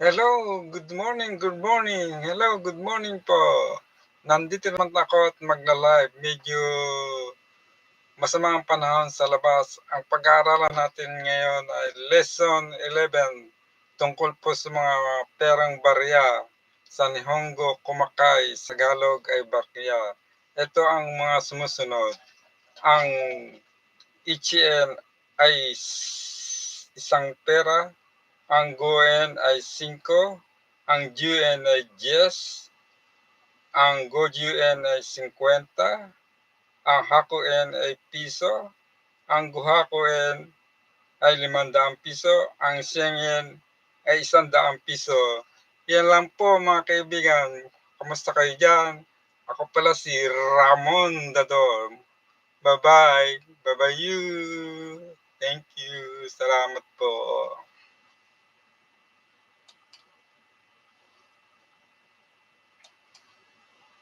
Hello, good morning, good morning. Hello, good morning po. Nandito naman ako at magla-live. Medyo masama ang panahon sa labas. Ang pag-aaralan natin ngayon ay Lesson 11 tungkol po sa mga perang barya. Sa Nihongo, kumakay. Sa Galog ay barya. Ito ang mga sumusunod. Ang Ichien ay isang pera, ang Goen ay 5, ang Juen ay 10, ang Gojuen ay 50, ang Hakuen ay piso, ang Guhakuen ay 500 piso, ang Shengen ay 100 piso. Yan lang po mga kaibigan. Kamusta kayo dyan? Ako pala si Ramon Dador. Bye-bye. Bye-bye you. Thank you. Salamat po.